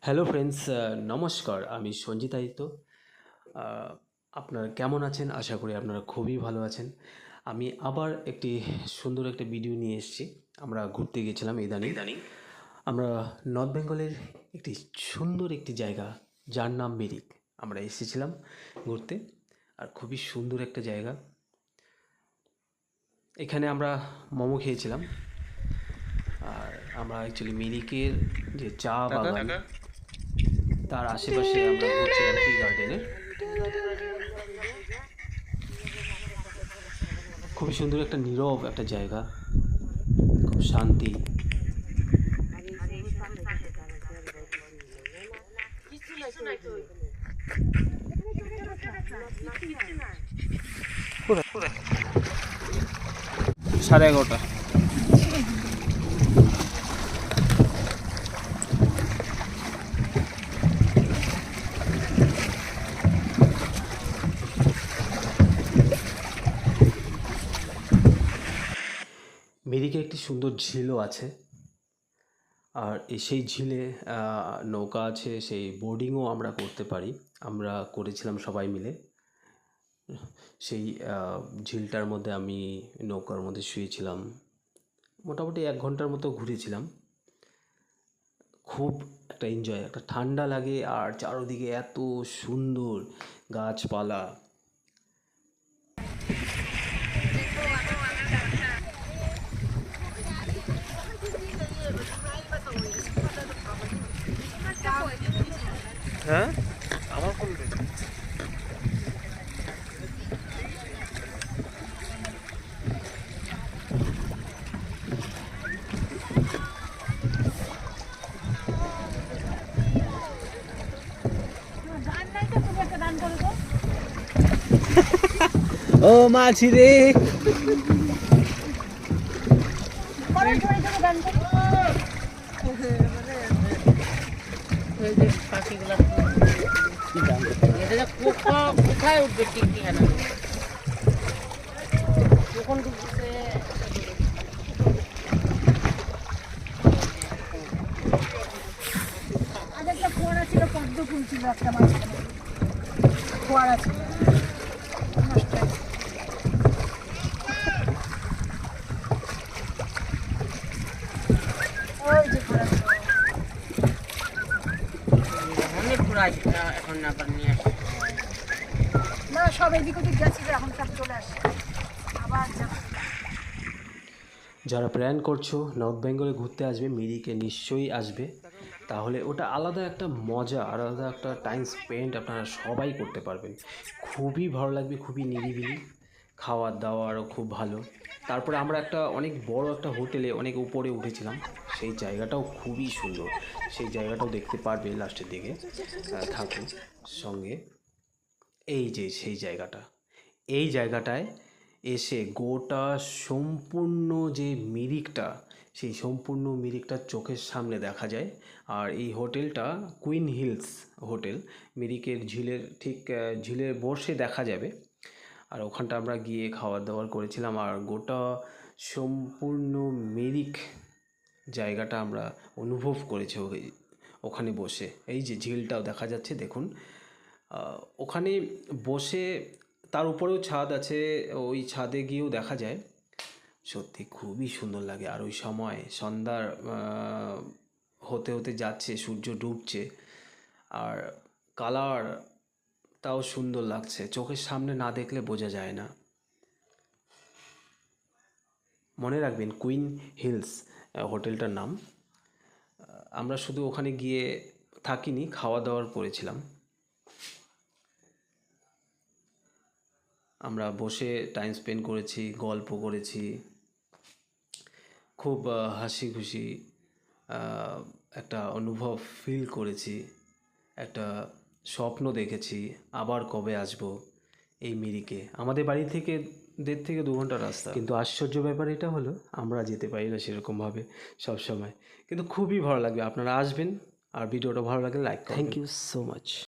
Hello friends নমস্কার আমি সঞ্জিত আদিত্য। আপনারা কেমন আছেন? আশা করি আপনারা খুবই ভালো আছেন। আমি আবার একটি সুন্দর একটা ভিডিও নিয়ে এসেছি। আমরা ঘুরতে গিয়েছিলাম ইদানিং। ইদানিং। আমরা নর্থ বেঙ্গলের একটি সুন্দর একটি জায়গা যার নাম মিরিক। আমরা এসেছিলাম ঘুরতে আর খুবই সুন্দর একটা জায়গা। এখানে আমরা মোমো খেয়েছিলাম। আর আমরা অ্যাকচুয়ালি মিরিকের যে চা বাগান তার আশেপাশে আমরা ঘুরছিলাম টি গার্ডেনের খুবই সুন্দর একটা নীরব একটা জায়গা। খুব শান্তি। সাড়ে এগারোটা মিরিকে একটি সুন্দর ঝিলও আছে। আর সেই ঝিলে নৌকা আছে, সেই বোর্ডিংও আমরা করতে পারি। আমরা করেছিলাম সবাই মিলে। সেই ঝিলটার মধ্যে আমি নৌকার মধ্যে শুয়েছিলাম। মোটামুটি এক ঘণ্টার মতো ঘুরেছিলাম। খুব একটা এনজয় একটা ঠান্ডা লাগে। আর চারোদিকে এত সুন্দর গাছপালা। হ্যাঁ? আমার ও মাছি রে। কোথায় উঠবে ঠিকানা নেই। কখন আর একটা ফোয়ারা ছিল, পদ্ম ফুল ছিল একটা মাছ ফোয়ারা ছিল নষ্ট হয়ে গেছে। ওই যে ফোয়ারা ছিল। অনেক এখন আবার নিয়ে আসে। না সব এদিক ওদিক গেছিল এখন সব চলে আসছে। আবার যারা প্ল্যান করছ নর্থ বেঙ্গলে ঘুরতে আসবে মিরিকে নিশ্চয়ই আসবে। তাহলে ওটা আলাদা একটা মজা আলাদা একটা টাইম স্পেন্ড আপনারা সবাই করতে পারবেন। খুবই ভালো লাগবে খুবই নিরিবিলি। খাওয়ার দাওয়ারও খুব ভালো। তারপরে আমরা একটা অনেক বড় একটা হোটেলে অনেক উপরে উঠেছিলাম। সেই জায়গাটাও খুবই সুন্দর। সেই জায়গাটাও দেখতে পারবে লাস্টের দিকে থাকুন সঙ্গে। এই যে সেই জায়গাটা। এই জায়গাটায় এসে গোটা সম্পূর্ণ যে মিরিকটা, সেই সম্পূর্ণ মিরিকটা চোখের সামনে দেখা যায়। আর এই হোটেলটা কুইন হিলস হোটেল। মিরিকের ঝিলের ঠিক ঝিলের বসে দেখা যাবে। আর ওখানটা আমরা গিয়ে খাবার দাওয়ার করেছিলাম। আর গোটা সম্পূর্ণ মিরিক জায়গাটা আমরা অনুভব করেছি ওখানে বসে। এই যে ঝিলটাও দেখা যাচ্ছে, দেখুন। ওখানে বসে তার উপরেও ছাদ আছে, ওই ছাদে গিয়েও দেখা যায়। সত্যি খুবই সুন্দর লাগে। আর ওই সময় সন্ধ্যার হতে হতে যাচ্ছে, সূর্য ডুবছে। আর কালার তাও সুন্দর লাগছে। চোখের সামনে না দেখলে বোঝা যায় না। মনে রাখবেন, কুইন হিলস হোটেলটার নাম। আমরা শুধু ওখানে গিয়ে থাকিনি, খাওয়া দাওয়ার করেছিলাম। আমরা বসে টাইম স্পেন্ড করেছি, গল্প করেছি। খুব হাসি খুশি একটা অনুভব ফিল করেছি। একটা স্বপ্ন দেখেছি আবার কবে আসব এই মিরিকে। আমাদের বাড়ি থেকে দেড় থেকে দু ঘণ্টা রাস্তা। কিন্তু আশ্চর্য ব্যাপার এটা হলো আমরা যেতে পারি না সেরকমভাবে সবসময়। কিন্তু খুবই ভালো লাগবে। আপনারা আসবেন আর ভিডিওটা ভালো লাগলে like thank you so much